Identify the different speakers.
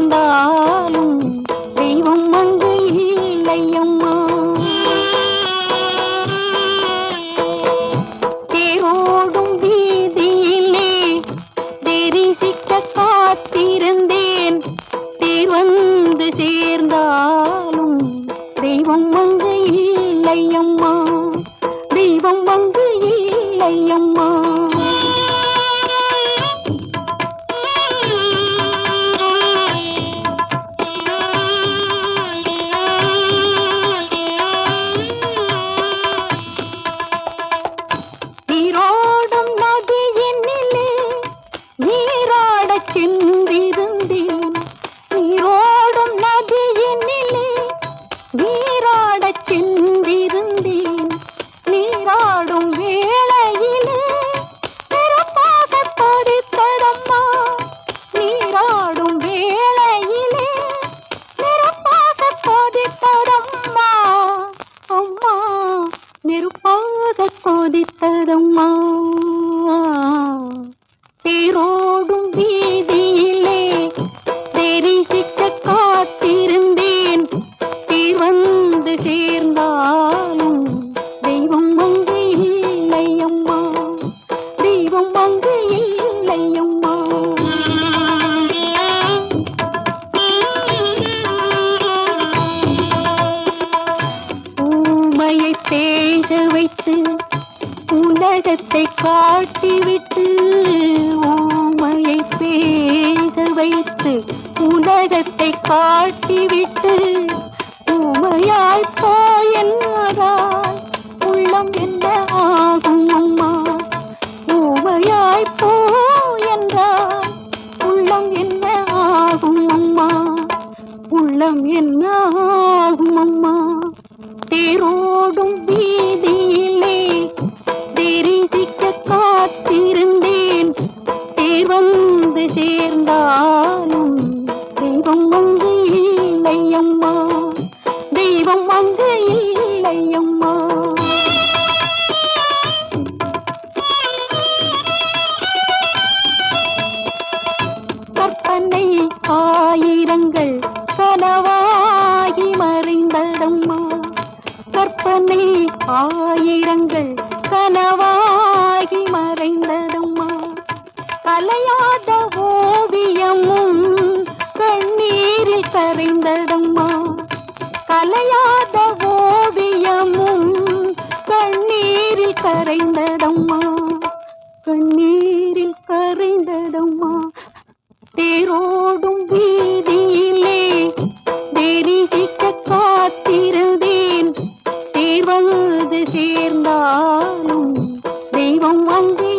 Speaker 1: சேர்ந்தாலும் தெய்வம் அங்கு இல்லை அம்மா தேரோடும் வீதியிலே தெரிசிக்க காத்திருந்தேன். தேர் வந்து சேர்ந்தாலும் தெய்வம் அங்கு இல்லை அம்மா தெய்வம் அங்கு இல்லை அம்மா நெருப்பாக தேரோடும் வீதியிலே தெரிசிக்க காத்திருந்தேன். தேர் வந்து சேர்ந்தாலும் தெய்வம் அங்கு இல்லையம்மா. தெய்வம் அங்கு இல்லையம்மா. ஊமையை பேச வைத்து உலகத்தை காட்டிவிட்டு ஊமையை பேச வைத்து உலகத்தை காட்டிவிட்டு ஊமையாய் போய் உள்ளம் என்ன ஆகும் அம்மா ஊமையாய் போ என்றால் உள்ளம் என்ன ஆகும் அம்மா உள்ளம் என்ன ஆகும் அம்மா தேரோடும் இருந்தேன். தேர் வந்து சேர்ந்தாலும் தெய்வம் வந்து இல்லை அம்மா தெய்வம் வந்து இல்லை அம்மா கற்பனை ஆயிரங்கள் கனவாகி மறைந்ததம்மா. கற்பனை ஆயிரங்கள் கனவா கனவாகி மறைந்ததம்மா. கலையாத ஓவியமும் கண்ணீரில் கரைந்ததம்மா. கலையாத ஓவியமும் கண்ணீரில் கரைந்ததம்மா. கண்ணீரில் கரைந்ததம்மா. தேரோடும் வீதியிலே தெரிசிக்க வடிவம் வந்தே